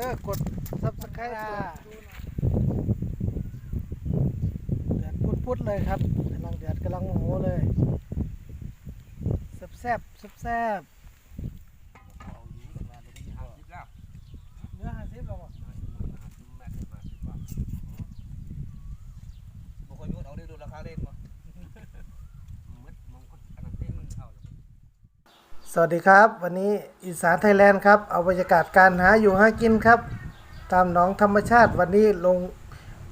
อกดซับสไครต์เดือดพุดๆเลยครับกำลังเดือดกำลังโมโหเลยแซ่บแซ่บแซ่บเนื้อห้าสิบแล้วบ่ สวัสดีครับ วันนี้อีสานไทยแลนด์ครับ เอาบรรยากาศการหาอยู่หากินครับ ตามหนองธรรมชาติวันนี้ลง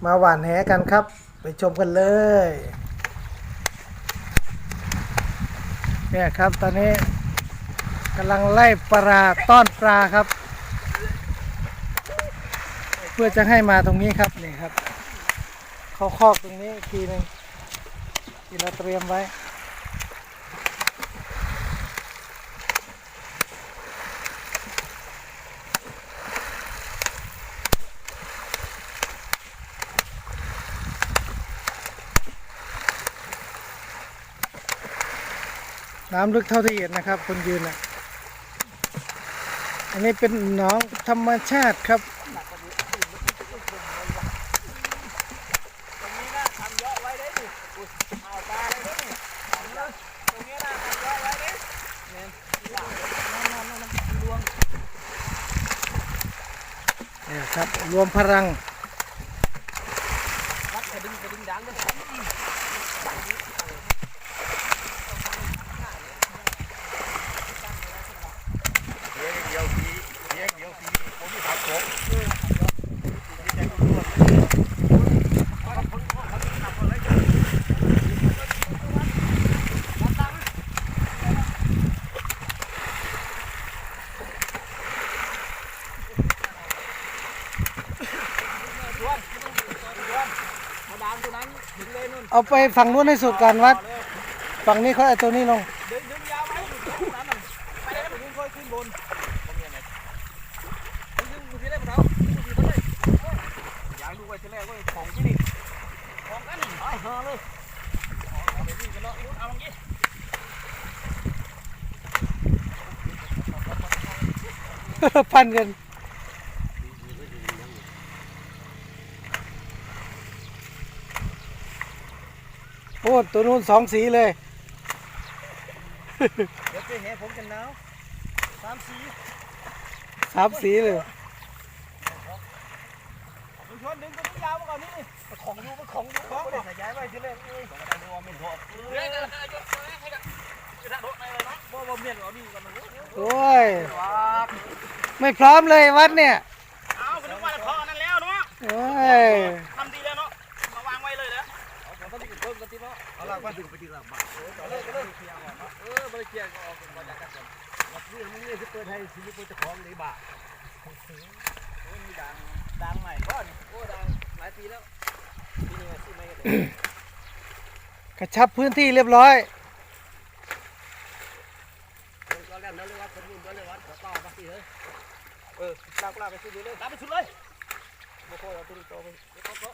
มาหว่านแหกันครับ ไปชมกันเลยเนี่ยครับตอนนี้กำลังไล่ปลาต้อนปลาครับ เพื่อจะให้มาตรงนี้ครับนี่ครับเขาคอกตรงนี้อีกทีหนึ่งที่เราเตรียมไว้ น้ำลึกเท่าที่เห็นนะครับ คนยืนอะ อันนี้เป็นหนองธรรมชาติครับนี่ครับ รวมพลัง เอาไปฝั่งนู้นให้สุดการวัด ฝั่งนี้เขาเอาตัวนี้ลง พันกันโอ้ตัวนู้นสองสีเลย เดี๋ยวไปเห็นผมกันหนาวสามสีสามสีเลยลุงชวนดึงตัวนี้ยาวมาก่อนนี่ของอยู่มันของอยู่ของเลยย้ายไปทีแรกเลยของอะไรวะไม่ถอดเฮ้ยกันยกให้กันจะโดดในเลยเนาะบ่บ่เมียนเอานี่กันมัน โอ้ย ไม่พร้อมเลยวัดเนี่ยเอาไปนึกว่าจะพอนั่นแล้วเนาะโอ้ยทำดีแล้วเนาะมาวางไว้เลยนะเอาของที่เพิ่มกันทีเนาะเอาละว่าดึงไปทีละบาทเออเลยเลยเออบริเกียร์ก็ออกมาจากกันวันนี้มึงเนี่ยที่เปิดให้สิลูกจะของเลยบาทโอ้ยมีดังดังใหม่ก้อนโอ้ดังหลายปีแล้วปีนี้ซื้อไม่กันกระชับพื้นที่เรียบร้อย ก็แล้วนั่นเลยว่าคนรุ่นก็เลยว่าขอต่อมาสิเลย เออลากลากไปสุดเลยลากไปสุดเลยโมโหเราตัวโตไปเดี๋ยวเขา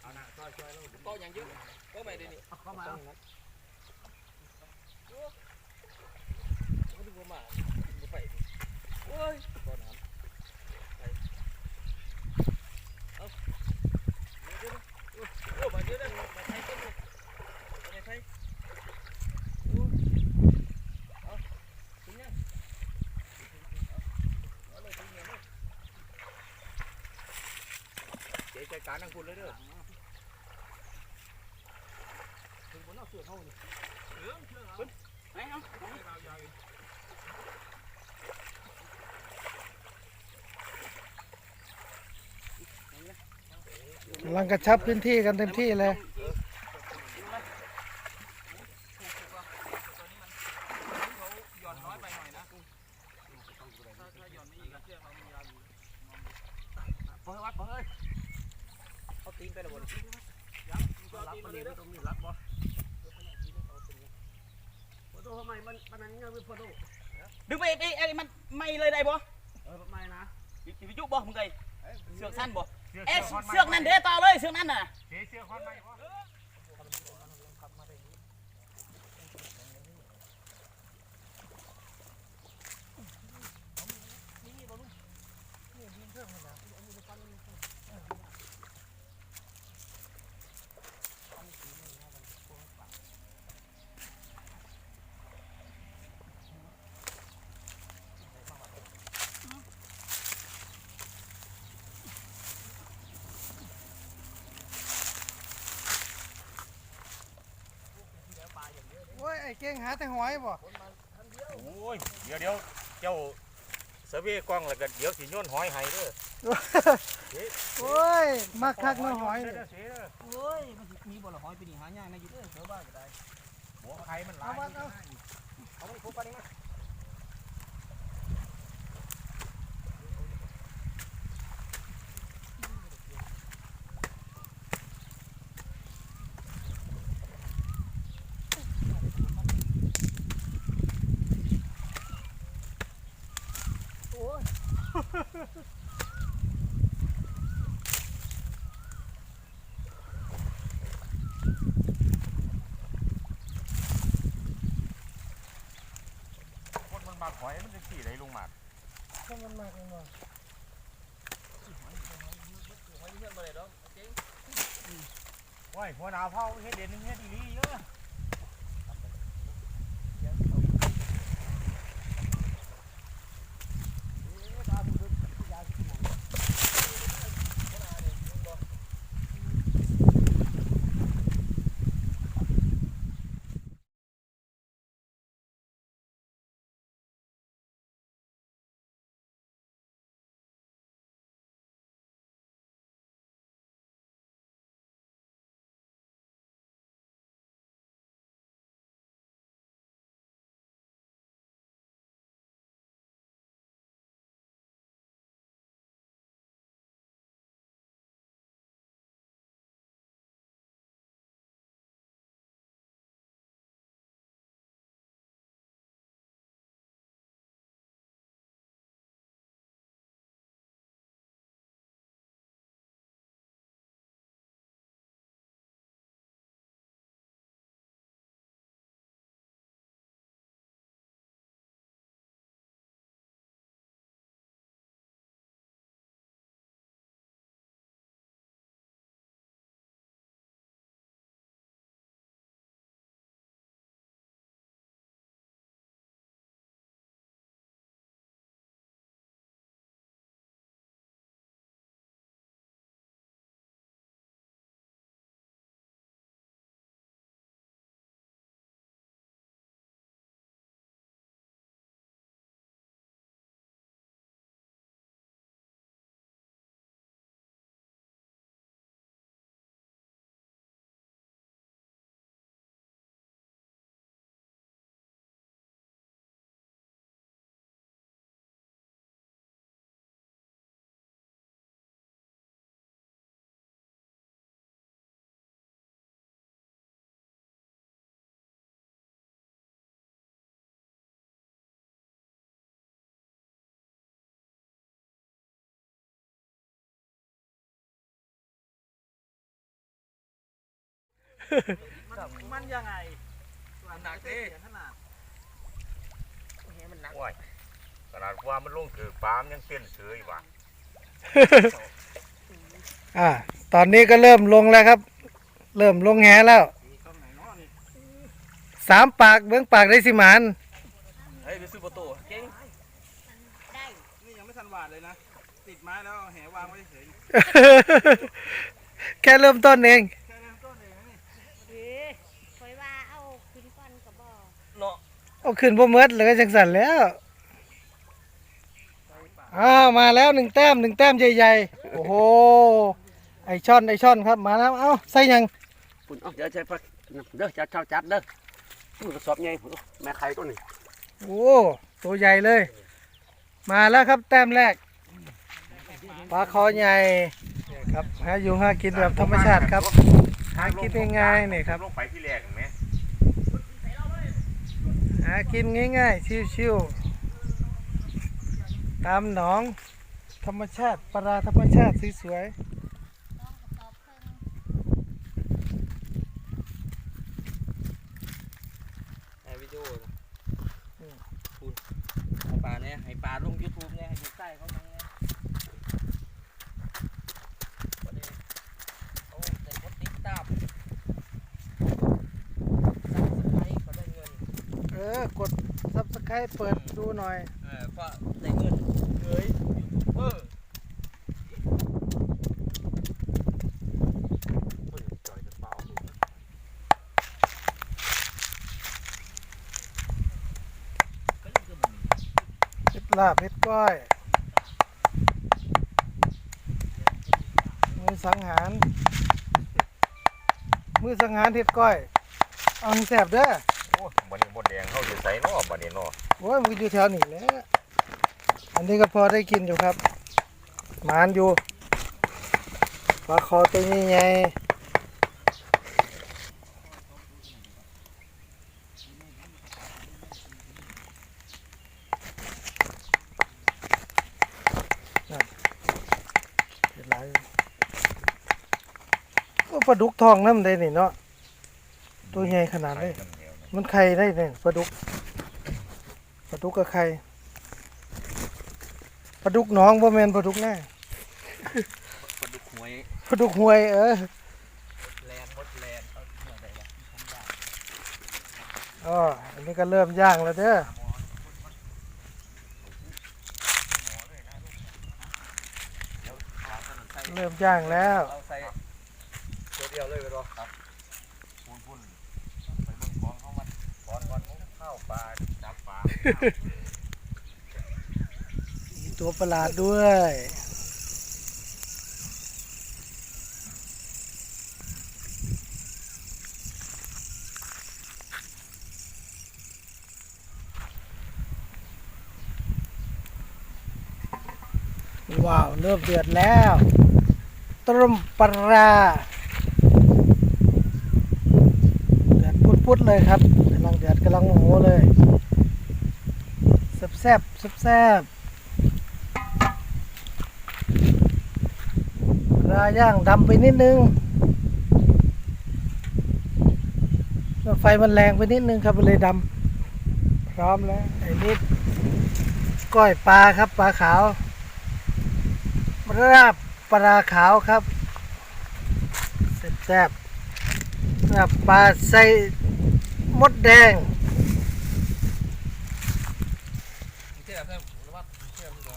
เอาหน้าซอยซอยแล้วก็ยังยืดก็ไม่ได้นี่เข้ามาเอาดูมาดูไปโอ้ยก็น้ำไปเอาเดี๋ยวโอ้มาเยอะเลยมาใช้ต้นเลยมาใช้โอ้เอาถึงยังเอาเลยถึงยังเลยเจ๊ใจการนั่งคุณเลยเด้อถึงบนเอาเสือเข้านี่เสือเสือเอาไหนเอากำลังกระชับพื้นที่กันเต็มที่เลยหย่อนน้อยไปหน่อยนะถ้าถ้าหย่อนไม่อีกเชือกเรามียาวอยู่เปิดวัดเปิดเอาตีนไปเลยบนยังรับมันเลยต้องมีรับบ่พอโตทำไมมันมันนั่นเงี้ยไม่พอโตดึงไปไอ้ไอ้มันไม่เลยได้บ่เออไม่นะวิจุบ่มึงไงเสือกสั้นบ่เอ๊ะเสือกนั่นเด้ต่อเลยเสือกนั่นน่ะ เสียเสื้อคอนไหมวะ เเก่งหาแต่หอยบ่โอ้ยเดี๋ยวเดี๋ยวเจ้าเสเวีกล้องแล้วก็เดี๋ยวสิโยนหอยให้เด้อโอ้ยมักคักเนาะหอยเด้นี่อเสียเด้อโอ้ยมันสิมีบ่ละหอยไปนี่หายากนะอยู่เด้อแถวบ้านก็ได้หัวไข่มันหลาเอายมาเอาเอาไปคุบกันนี่มา คนมันมาหอยมันจะขี่ได้ลงมาถ้ามันมากเลยบ่หอยเพื่อนบ่ได้ดอกเจ๊งโอ้ยหัวหนาวเผาเฮ็ดเด่นเฮ็ดอีหลีเยอะ มันยังไงหนักเด้ขนาดโอ้ยขนาดว่ามันลงถือปลามนยังเต้นเสืออยู่ว่ะอ่า ตอนนี้ก็เริ่มลงแล้วครับ เริ่มลงแหแล้วตรงไหนเนาะนี่สามปากเบื้องปากได้สิหมานเฮ้ยไปซื้อประตูเจ๊งได้นี่ยังไม่ทันหวานเลยนะ ติดไม้แล้วเอาแหวางไว้เฉยแค่เริ่มต้นเอง แค่เริ่มต้นเองนะนี่ เอ้ยคอยว่าเอาขึ้นก่อนก็บ่ เนาะ เอาขึ้นพ่เมดเลยก็จังสันแล้วอ้าวมาแล้วหนึ่งแต้มหนึ่งแต้มใหญ่ๆ โอ้โห ไอช่อนไอช่อนครับมาแล้ว เอ้าใส่ยังคุณเอาเดี๋ยวจะพักเด้อจะเช่าจัดเด้อมันกระสอบใหญ่พุ่นเอาแม่ไข่ตัวนี้โอ้ตัวใหญ่เลย มาแล้วครับแต้มแรกปลาคอใหญ่เนี่ยครับหาอยู่หากินแบบธรรมชาติครับ หากินง่ายๆนี่ครับ ลงไปที่แรกเห็นไหม หากินง่ายๆ ชิวๆ ตามหนอง ธรรมชาติปลาธรรมชาติสวยต้องกระสอบเพิ่งไอวิดีโอคุณให้ปลาเนี่ยให้ปลาลงยูทูบเนี่ยให้ดูใต้เขา ให้เปิดดูหน่อย เออเพาในเงินเฮ้ยยูทูบเบอห็ดลาบเห็ดก้อยมือสังหาร มือสังหารเห็ดก้อย เอาใแสบเด้อ ยังเขาอยู่ใส่เนาะบันนี้เนาะโอ้ยมันอยู่แถวนี้แหละอันนี้ก็พอได้กินอยู่ครับ หมานอยู่ปลาคอตัวนี้ไงก็ปลาดุกทองน้ำได้นี่เนาะตัวใหญ่ขนาดนี้ไข่ำเดียวน มันไข่ได้เนี่ยปลาดุกปลาดุกกับไข่ปลาดุกหน้องบ่แม่นปลาดุกแน่ปลาดุกหวยปลาดุกหวยเออแลนมดแลนเอาเมื่อใดละทำยากอ๋ออันนี้ก็เริ่มย่างแล้วเด้อเริ่มย่างแล้วเอาใส่ตัวเดียวเลยไปรอครับ พุ่นพุ่นไปเบิ่งของเขามันก่อนก่อนมุ้ง ข้าวปลาจับปลามีตัวประหลาดด้วย ว้าวเริ่มเดือดแล้วต้มปลาเดือดพุดๆเลยครับ ลังเดือดกำลังโมโหเลยแซ่บแซ่บๆปลาย่างดำไปนิดนึงไฟมันแรงไปนิดนึงครับมันเลยดำพร้อมแล้วไอ้นิดก้อยปลาครับปลาขาวราบปลาขาวครับแซ่บๆราบปลาใส มดแดงเชื่อเพื่อนหรือว่าเชื่อมึงเหรอ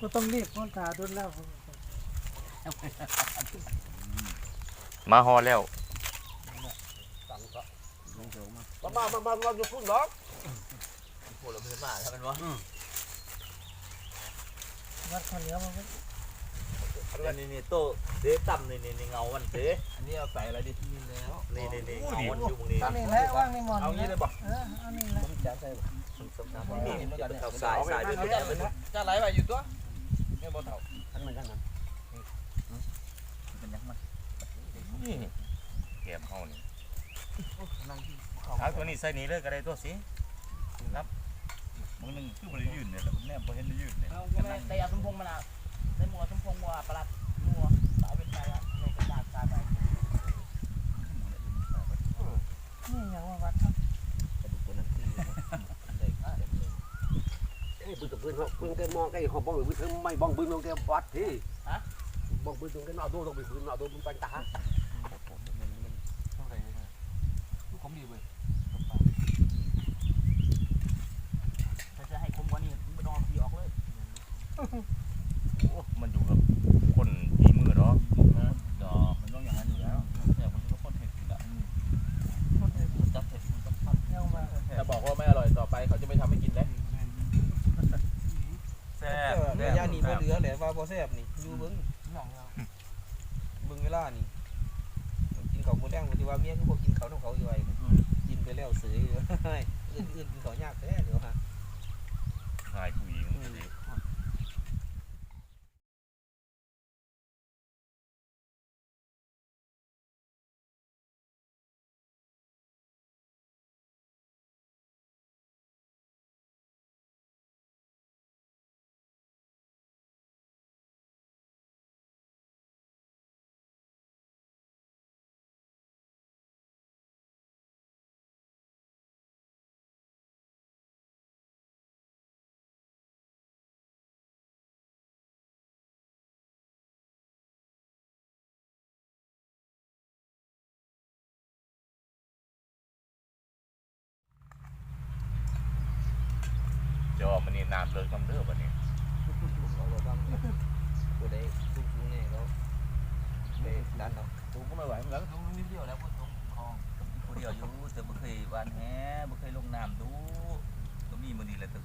ก็ต้องรีบพ้นตาดุนแล้วมาฮอแล้วบ้าบ้าบ้าบ้าเราจะพูดหรอกปวดเราเป็นมาถ้าเป็นวะวัดข้าวเหนียวมา ไว้นี่นี่โตเด้ต่ำนี่นี่เงามันเด้อันนี้เอาใส่อะไรดินี่แล้วนี่นี่นี่เงามันอยู่ตรงนี้เอานี่แหละว่างในหมอนเอางี้เลยบอกเออเอานี่แหละนี่นี่จะเอาสายสายด้วยจะไหลไปอยู่ตัวเนี่ยบอลเต่าท่านมันท่านมันเป็นยังมันนี่แกมเฮานี่เอาตัวนี้ใส่นี้เลยก็ได้ตัวสิครับมึงนึงคือบ่ได้ยืนเนี่ยแหละแนบบ่เห็นได้ยืนเนี่ยเอาก็ไม่ได้ยาสมพงษ์มาละ ได้มัวสมพงษ์มัวประหลัดมัวสายเป็นไปละในกระดาษกาไปนี่อย่างว่าวัดครับกระดูกคนนั้นที่ได้เต็มเลยเอ้ยปืนกับปืนเขาปืนแกมองแกเขาบ้องปืนไม่บ้องปืนของแกวัดที่บ้องปืนตรงแกนเอาตัวต้องไปปืนอาตัวมันปัญตาผมดีเว้ย ถ้าจะให้คมกว่านี้มึงไปนอนพีออกเลย โอ้มันอยู่กับคนฝีมือเนาะ ดอมันต้องอย่างนั้นอยู่แล้วเนี่ยมันก็คนเผ็ดอยู่แล้วคนเผ็ดจับเผ็ดมันจับพัด เอามา ถ้าบอกว่าไม่อร่อยต่อไปเขาจะไม่ทำให้กินแล้ว แซ่บ แต่ย่านี่บ่เหลือแหละว่าบ่แซ่บนี่อยู่เบิ่งเบิ่งเวลานี่กินข้าวมื้อแรงบ่สิว่าเมียคือบ่กินข้าวนำเขาอยู่ไว้กินไปแล้วเสยอื่นอื่นกินข้าวยากแท้เดี๋ยวฮะ หายผู้หญิงสิ จอมั นนี่น้ำเลิกน้ำเด้อบัดนี้เอาเราบ้างผู้ใดทุกผู้นี่ยเขาไปดันเอาผมก็ไม่ไหวเหมือนกันผมนิดเดียวแล้วพวกตรงคลองผู้เดียวอยู่แต่ไม่เคยวานแหบ่เคยลงน้ำดูก็มีมื้อนี้แหละตึก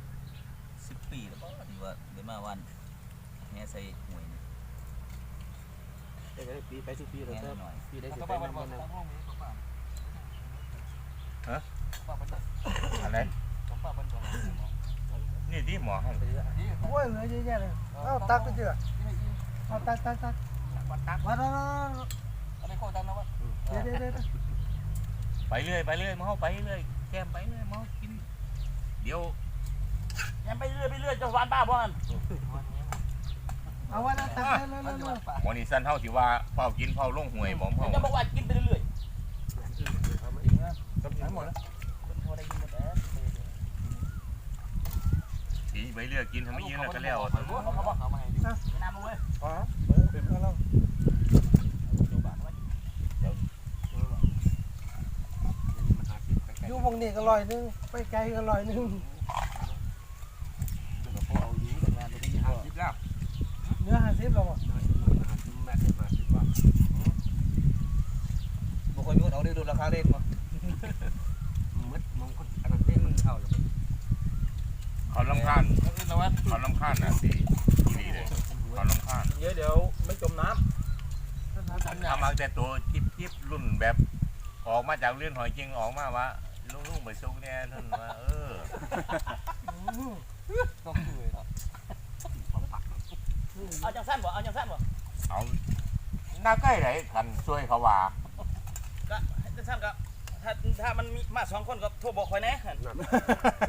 สิบปีแล้วก็ดีว่าเดี๋ยวมาวันแง่ใส่หวยนี่ไปไปปีไปสุปีเลยแง่เติมหน่อยปีได้สิไปนำมันนะอะไร นี่ที่หมอให้โอ้ยเหลือเยอะแยะเลยเอาตักไปเถอะเอาตักตักตักมาแล้วเดี๋ยวเดี๋ยวเดี๋ยวไปเรื่อยไปเรื่อยมาเข้าไปเรื่อยแก้มไปเรื่อยมากินเดี๋ยวยังไปเรื่อยไปเรื่อยจะหวานบ้าบ่กันเอาไว้แล้วตักเร็วเร็วเร็วหมอนี่สั้นเท่าที่ว่าเผากินเผาลงหวยหมอมเผาจะบอกว่ากินไปเรื่อยทั้งหมดแล้ว คนพอได้ยินหมดแล้ว สีไปเรื่อยกินทำไม่ยืนแล้วก็แล้วเขาบอกเขามาให้ดูน้ำมาเว้ยอ๋อเปิดเป็นแล้วอยู่วงนี้ก็ลอยหนึงไปไกลก็ลอยหนึง เอาอยู่ทำงานตรงนี้ห้าสิบแล้ว เนื้อห้าสิบแล้วบ่ ห้าสิบแม่สิบห้าสิบว่า บ่ค่อยมีคนเอาได้ดูราคาเล่นบ่ มัดมองคนอันนั้นเต้นมันเข้าแล้ว เขาลำคาญเขาลำคาญนะสิที่นี่เลยเขาลำคาญ เดี๋ยวเดี๋ยวไม่จมน้ ทำมาแต่ตัวทิพทิพรุ่นแบบออก มาจากเรือนหอยจริงออกมาว่าลุงลุงไปซุกเนี่ยท่านว่าเออำต้องคือครับเอาจังสั้นบ่เอาจังสั้นบ่เอาหน้าใกล้ไหนกันช่วยเขาว่าก็จังสั้นก็ถ้าถ้ามันมีมาสองคนก็โทรบอกคอยแน่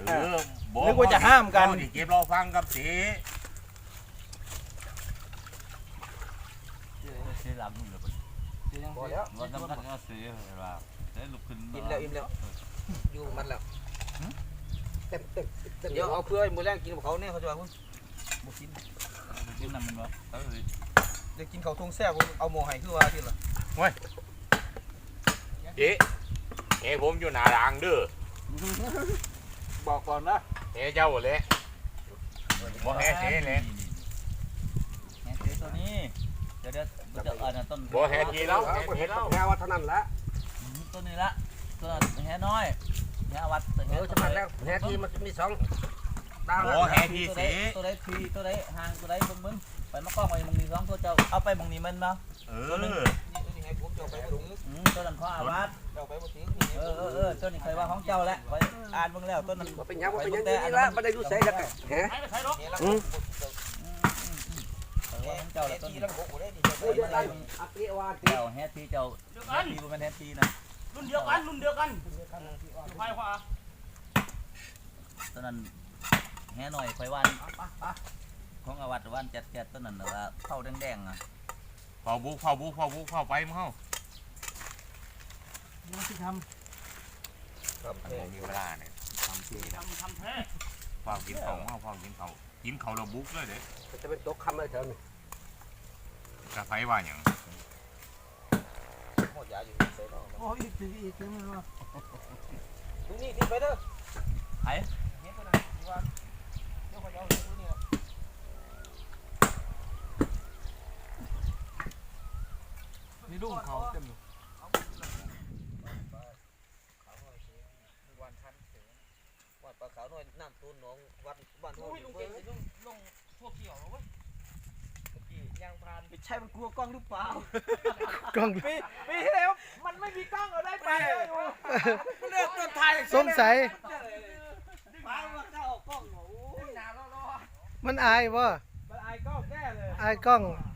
เออบอกนึกว่าจะห้ามกันเอที่เก็บรอฟังกับสีซื้อหลังมึงเลยพอแล้วว่าสำคัญก็ซื้อว่า ได้ลุกขึ้นอิ่มแล้วอิ่มแล้ว อยู่มันแล้วเต็มเต็มเต็มเดี๋ยวเอาเพื่อให้มือแรงกินกับเขาเนี่ยเขาจะว่าคุณบ่กินกินน้ำมันบ่เออเดี๋ยวกินข้าวทงแซ่บผมเอาหมูให้คือว่าที่ละเอ๊ะเอ๊ะผมอยู่หน้าด่างเด้อบอกก่อนนะเอ๊ะเจ้าเลยบอกแฮ่เจ๊เลยแง่เจ๊ตัวนี้เดี๋ยวเดี๋ยวจะเออต้นบอกแฮ่ทีแล้วแล้แฮ่วทีเห็นแล้วแค่ว่าเท่านั้นละ ต้นนี้ละต้นแห่น้อยแห่วัดเออจะมาแล้วแค่ที่มันมีสองดาวบอกแฮ่ทีตัวใดสีตัวใดทีตัวใดห่างตัวใดเบิ่งเบิ่งไปมากล้องไว้มึงมีสองตัวเจ้าเอาไปมึงนี่มันบ่เอนี่อนี่ให้ผมจะเอาไปบ่ถึงอืมตัวนั้นเขาอาวัดจะเอาไปบ่ถึงเออเออเออตัวนี้เคยว่าของเจ้าแล้วไปอ่านเบิ่งแล้วต้นนั้นว่าเป็นยังว่าเป็นยังนี่ละไม่ได้รู้ใส่แล้วกันแฮะใครหรอกนี่ละเคยว่าของเจ้าแล้วต้นทีนี้ละหกได้ดีโอ้ยได้อักเรียว่าตีเจ้าแฮตที่เจ้าแฮตที่บ่แม่นแฮตที่นะ รุ่นเดียวกันรุ่นเดียวกันควายขวาตัวนั้นแฮหน่อยค่อยวันของอาวัดวันแจ๊ดๆตัวนั้นน่ะว่าเข้าแดงๆอะเผาบุกเผาบุกเผาบุกเผาไปมั้งเฮานี่สิทครับมันบ่มีเวลาเนี่ยทำที่ทำทำแท้เผากินเขาเฮาเผากินเขากินเขาเราบุกเลยเด้จะเป็นตกคำอะไรเถอะนี่กระไฟว่าหยังหมด ยาอยู่ใส่เนาะำโอ้อีกทีอีกทีมันว่าตรงนี้ที่ไปเด้อไผเฮ็ดตัวนั้นที่ว่าเดี๋ยวเขาจะเอาตัวนี้มีลูกเขาเต็มอยู่วันทันเสือวัดปลาขาวน้อยน้ำตูนหนองวัดบ้านโน้โอ้ยลุงเก่งลุงลงพวกเกี่ยวเว้ย ย่างพานไม่ใช่มันกลัวกล้องหรือเปล่ากล้องปีปีที่แล้วมันไม่มีกล้องเอาได้ไปเลยเลือกต้นไทยสงสัยฟ้ามาเข้ากล้องโอ้ยหนาล้อมันอายบ่มันอายกล้องแน่เลยอายกล้องเ